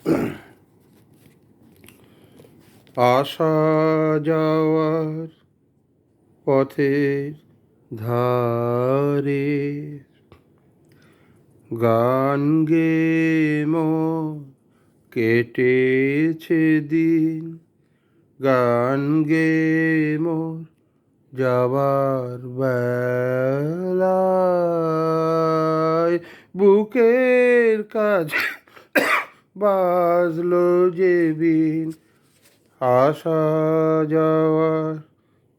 আসা যাওয়ার পথের ধারে গান গে কেটেছে দিন। গান গে মোর যাবার বুকের কাছে বাজলো যে বিন আসা যাওয়ার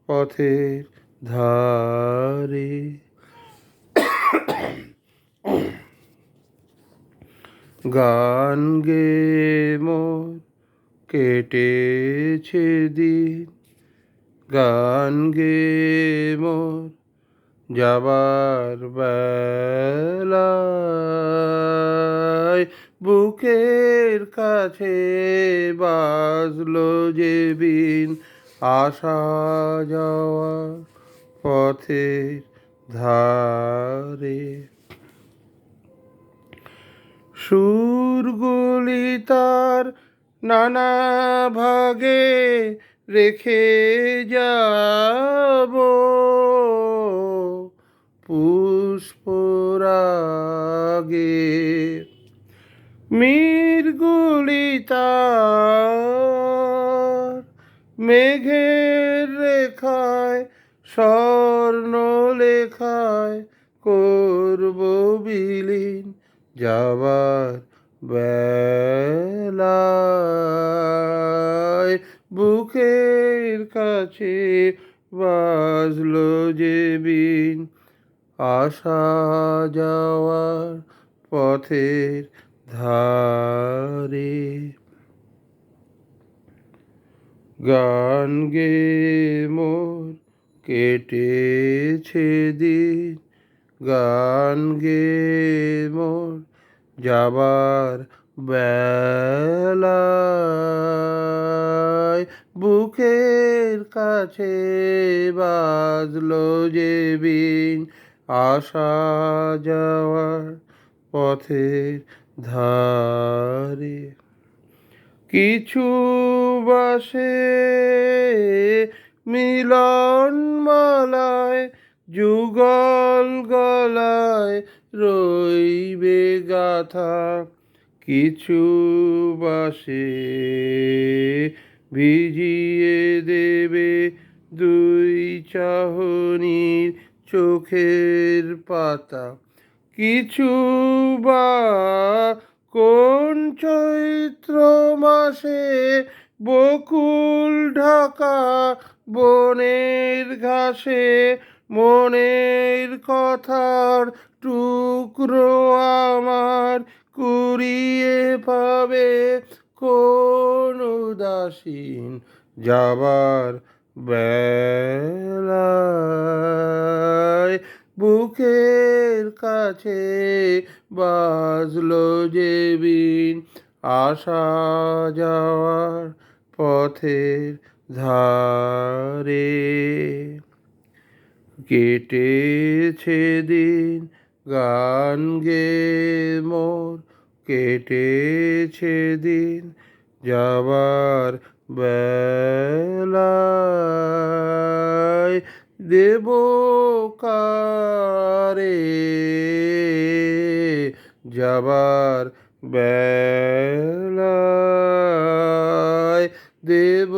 পথের ধারে। গান গে মোর কেটেছে দিন। গান গে মোর যাবার বেলায় বুকের কাছে বাজলো যে বিন আসা যাওয়া পথের ধারে। সুরগুলি তার নানা ভাগে রেখে যাব। পুষ্পরাগে মীরগুলি তার, মেঘের রেখায় স্বর্ণ লেখায় করব বিলীন যাবার বেলায়। বুকের কাছে বাজলো যে বিন আসা যাওয়ার পথের ধারে গান গে মোর কেটেছে দিন। গান গে মোর যাবার বেলায় বুকের কাছে বাজলো যে বিন। আসা যাওয়ার পথের ধারে কিছু বাসে মিলন মালায় যুগল গলায় রইবে গাথা। কিছু বাসে ভিজিয়ে দেবে দুই চাহনির চোখের পাতা। কিছু বা কোন চৈত্র মাসে বকুল ঢাকা বনের ঘাসে মনের কথার টুকরো আমার কুড়িয়ে পাবে কোন উদাসীন যাবার বেলায় কাছে বাজলো যে বিন আসা যাওয়ার পথের ধারে। কেটেছে দিন গান গে মোর, কেটেছে দিন যাবার বেলায়। দেব কারে যাবার বেলায়। দেব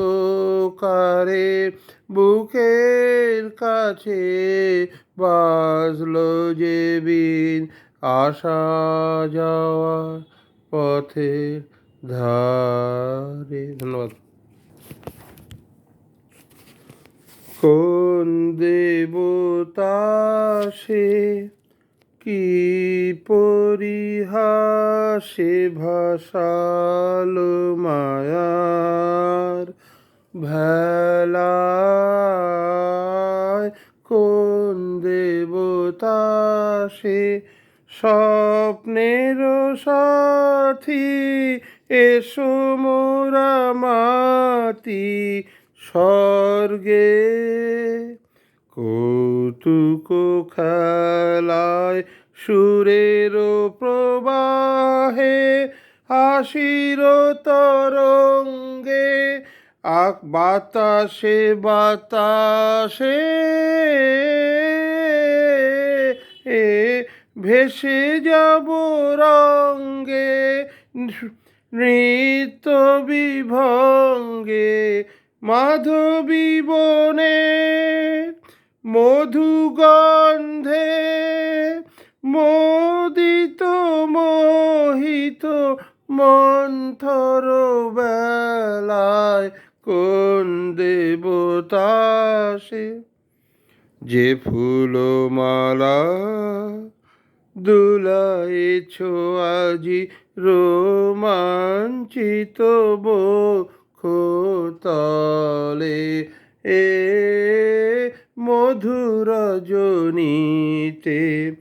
কারে বুকের কাছে বাজলো যে বিন আসা যাওয়া পথের ধারে। ধন্যবাদ। কোন দেবতা সে কি পরিহাসে ভাসালো মায়ার ভেলায়? কোন দেবতা সে স্বপ্নের সাথী? এসো মোরা মাতি স্বর্গে কৌতুক খেলায় সুরের প্রবাহে হাসির তরঙ্গে আক বাতাসে বাতাসে এ ভেসে যাব রঙ্গে নৃত্য বিভঙ্গে মাধবী বনে মধুগন্ধে মোদিত মোহিত মন্থর বেলায় কোন দেবতাসে যে ফুলমালা দুলাইছ আজি রোমাঞ্চিত বক্ষতলে এ মধুর জনিতে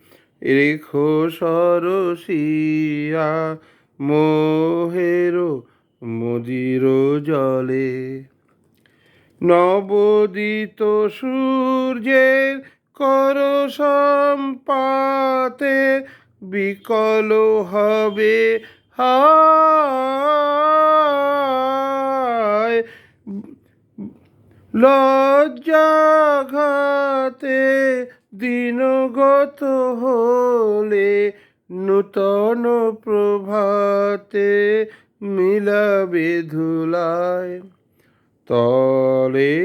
রেখো সরসিয়া মোহের মদির জলে। নবদিত সূর্যের কর সম্পাতে বিকল হবে হায় লজ্জাঘাতে দিনগত হলে নূতন প্রভাতে মিলাবে ধুলায়। তলে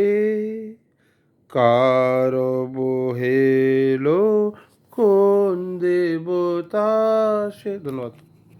কার বহেলো কোন দেবতা সে ধন্যবাদ।